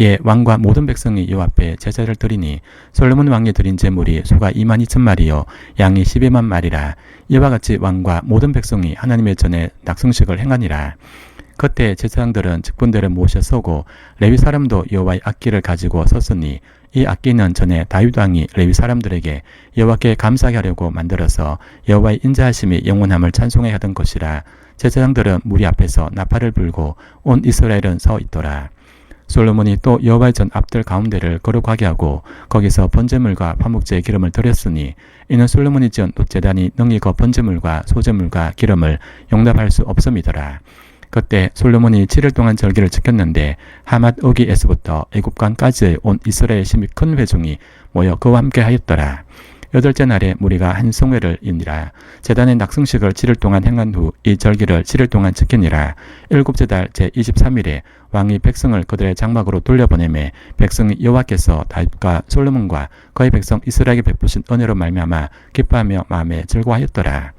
예, 왕과 모든 백성이 여호와 앞에 제사를 드리니 솔로몬 왕이 드린 제물이 소가 2만 2천 마리요 양이 12만 마리라. 이와 같이 왕과 모든 백성이 하나님의 전에 낙성식을 행하니라. 그때 제사장들은 직분들을 모셔 서고 레위 사람도 여호와의 악기를 가지고 섰으니 이 악기는 전에 다윗 왕이 레위 사람들에게 여호와께 감사하게 하려고 만들어서 여호와의 인자하심이 영원함을 찬송해야 하던 것이라. 제사장들은 무리 앞에서 나팔을 불고 온 이스라엘은 서 있더라 솔로몬이 또 여호와의 전 앞들 가운데를 거룩하게 하고 거기서 번제물과 화목제의 기름을 드렸으니 이는 솔로몬이 지은 노제단이 능히 그 번제물과 소제물과 기름을 용납할 수 없음이더라. 그때 솔로몬이 7일 동안 절기를 지켰는데 하맛 어기에서부터 애굽강까지의 온 이스라엘 심히 큰 회중이 모여 그와 함께 하였더라. 여덟째 날에 무리가 한 송회를 이니라. 재단의 낙승식을 7일 동안 행한 후 이 절기를 7일 동안 지키니라. 일곱째 달 제23일에 왕이 백성을 그들의 장막으로 돌려보내매 백성이 여호와께서 다윗과 솔로몬과 그의 백성 이스라엘에게 베푸신 은혜로 말미암아 기뻐하며 마음에 즐거워하였더라.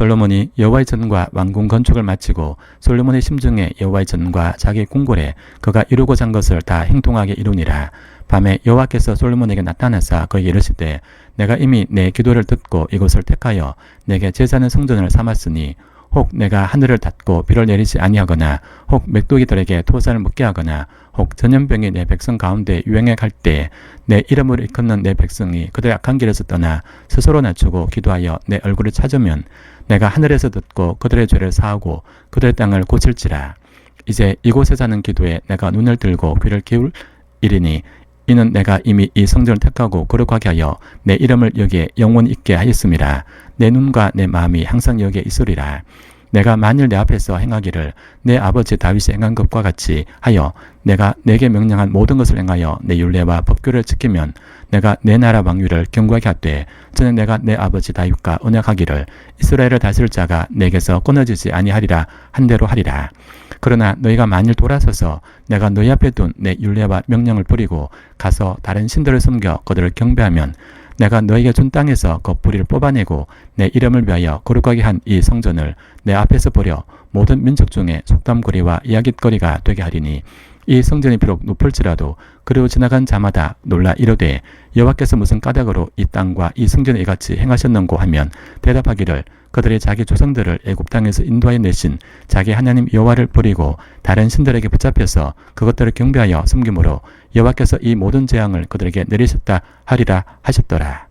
솔로몬이 여호와의 전과 왕궁 건축을 마치고 솔로몬의 심중에 여호와의 전과 자기 궁궐에 그가 이루고자 한 것을 다 행동하게 이루니라. 밤에 여호와께서 솔로몬에게 나타나사 그에게 이르시되 내가 이미 내 기도를 듣고 이곳을 택하여 내게 제사는 성전을 삼았으니 혹 내가 하늘을 닫고 비를 내리지 아니하거나 혹 맥도기들에게 토사를 묻게 하거나 혹 전염병이 내 백성 가운데 유행해 갈 때 내 이름을 일컫는 내 백성이 그들의 악한 길에서 떠나 스스로 낮추고 기도하여 내 얼굴을 찾으면 내가 하늘에서 듣고 그들의 죄를 사하고 그들의 땅을 고칠지라. 이제 이곳에 사는 기도에 내가 눈을 들고 귀를 기울 이리니 이는 내가 이미 이 성전을 택하고 거룩하게 하여 내 이름을 여기에 영원히 있게 하였습니다. 내 눈과 내 마음이 항상 여기에 있으리라. 내가 만일 내 앞에서 행하기를 내 아버지 다윗이 행한 것과 같이 하여 내가 내게 명령한 모든 것을 행하여 내 율례와 법규를 지키면 내가 내 나라 왕위를 경고하게 하되 저는 내가 내 아버지 다윗과 언약하기를 이스라엘을 다스릴 자가 내게서 끊어지지 아니하리라 한 대로 하리라. 그러나 너희가 만일 돌아서서 내가 너희 앞에 둔 내 율례와 명령을 버리고 가서 다른 신들을 섬겨 그들을 경배하면 내가 너에게 준 땅에서 그 뿌리를 뽑아내고 내 이름을 위하여 거룩하게 한 이 성전을 내 앞에서 버려 모든 민족 중에 속담거리와 이야깃거리가 되게 하리니 이 성전이 비록 높을지라도 그리고 지나간 자마다 놀라 이르되 여호와께서 무슨 까닭으로 이 땅과 이 성전에 이같이 행하셨는고 하면 대답하기를 그들이 자기 조상들을 애굽 땅에서 인도하여 내신 자기 하나님 여호와를 버리고 다른 신들에게 붙잡혀서 그것들을 경배하여 섬김으로 여호와께서 이 모든 재앙을 그들에게 내리셨다 하리라 하셨더라.